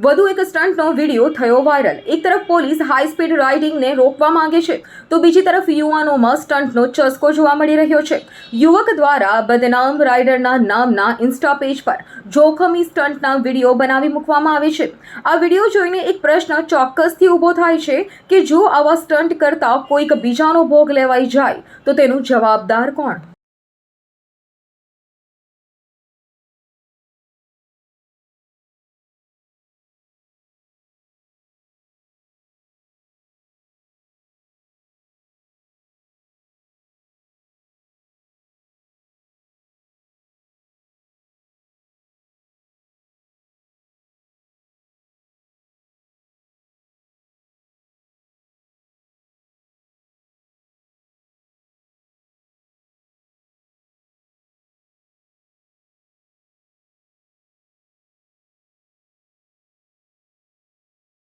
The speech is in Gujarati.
વધુ એક સ્ટન્ટનો વીડિયો થયો વાયરલ. એક તરફ પોલીસ હાઈ સ્પીડ રાઇડિંગને રોકવા માંગે છે, તો બીજી તરફ યુવાનોમાં સ્ટન્ટનો ચસ્કો જોવા મળી રહ્યો છે. યુવક દ્વારા બદનામ રાઇડરના નામના ઇન્સ્ટા પેજ પર જોખમી સ્ટન્ટના વીડિયો બનાવી મૂકવામાં આવે છે. આ વીડિયો જોઈને એક પ્રશ્ન ચોક્કસથી ઊભો થાય છે કે જો આવા સ્ટન્ટ કરતા કોઈક બીજાનો ભોગ લેવાઈ જાય, તો તેનું જવાબદાર કોણ?